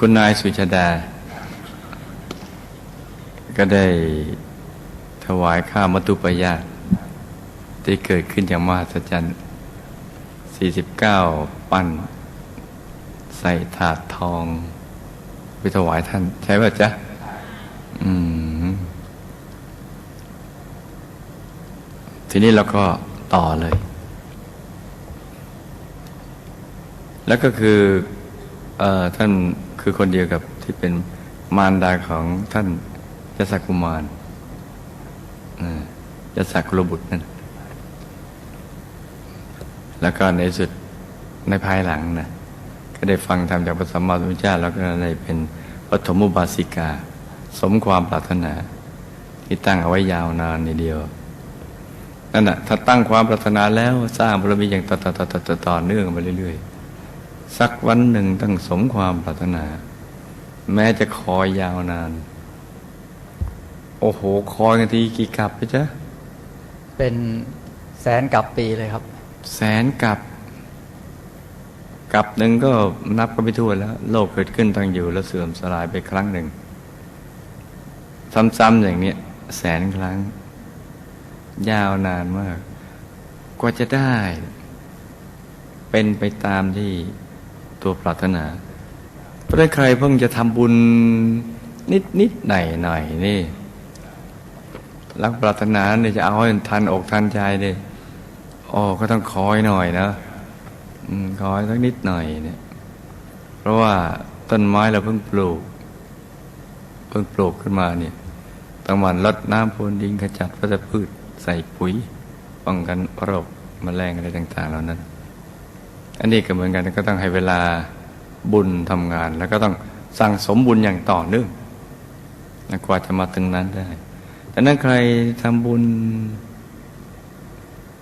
คุณนายสุชาดา ก็ได้ถวายข้าวมัตุปยาตที่เกิดขึ้นอย่างมหัศจรรย์ 49 ปั้น ใส่ถาดทอง ไปถวายท่าน ใช่ป่ะจ๊ะ อืม ทีนี้เราก็ต่อเลย แล้วก็คือออท่าน คือคนเดียวกับที่เป็นมารดาของท่านยศกุมารยศกุลบุตรนั่นแล้วก็ในสุดในภายหลังนะก็ได้ฟังธรรมจากพระสัมมาสัมพุทธเจ้าแล้วก็ได้เป็นปฐมุบาสิกา สมความปรารถนา ที่ตั้งเอาไว้ยาวนานในเดียวนั่นแหะถ้าตั้งความปรารถนาแล้วสร้างบารมีอย่างต่อต่อต่อต่อต่อต่อเนื่องไปเรื่อยๆ สักวันหนึ่งต้องสมความปรารถนา แม้จะคอยยาวนาน โอ้โห คอยกันทีกี่กลับไปจ๊ะ เป็นแสนกับปีเลยครับ แสนกลับกลับหนึ่งก็นับก็ไม่ถ้วนแล้ว โลกเกิดขึ้นตั้งอยู่แล้วเสื่อมสลายไปครั้งหนึ่งซ้ำๆอย่างเนี้ยแสนครั้ง ยาวนานมาก กว่าจะได้ เป็นไปตามที่ ตัวปรารถนาเพราะฉะนั้นใครเพิ่งจะทำบุญนิดนิดๆหน่อยหน่อยๆนี่ รักปรารถนาเนี่ยจะเอาให้ทันอกทันใจเนี่ยโอ้ก็ต้องคอยหน่อยนะอืมคอยสักนิดหน่อยเนี่ย เพราะว่าต้นไม้เราเพิ่งปลูก เพิ่งปลูกขึ้นมาเนี่ยต้องหมันลดน้ำพรวนดินขจัดวัชพืชใส่ปุ๋ยป้องกันโรคแมลงอะไรต่าง ๆ เหล่านั้น อันนี้ก็เหมือนกันก็ต้องให้เวลาบุญทำงาน แล้วก็ต้องสั่งสมบุญอย่างต่อเนื่องกว่าจะมาถึงนั้นได้ แต่นั้นใครทำบุญ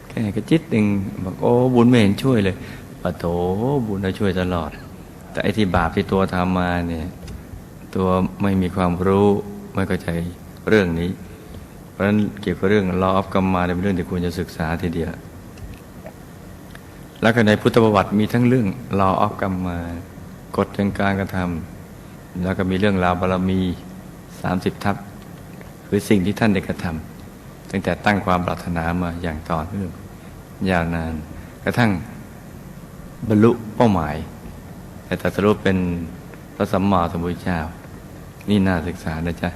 แค่กระจิตหนึ่งบอกโอ้บุญไม่เห็นช่วยเลยปะโถบุญเราช่วยตลอด แต่ไอ้ที่บาปที่ตัวทำมาเนี่ยตัวไม่มีความรู้ไม่เข้าใจเรื่องนี้ เพราะฉะนั้นเกี่ยวกับเรื่องลออฟกรรมมาเป็นเรื่องที่ควรจะศึกษาทีเดียว แล้วก็ในพุทธประวัติมีทั้งเรื่องลออฟกรรมมากฎแห่งการกระทำแล้วก็มีเรื่องราวบารมีสามสิบทัพคือสิ่งที่ท่านได้กระทำตั้งแต่ตั้งความปรารถนามาอย่างต่อเนื่องยาวนาน กระทั่งบรรลุเป้าหมาย แต่ตรัสรู้เป็นพระสัมมาสัมพุทธเจ้า นี่น่าศึกษานะจ๊ะ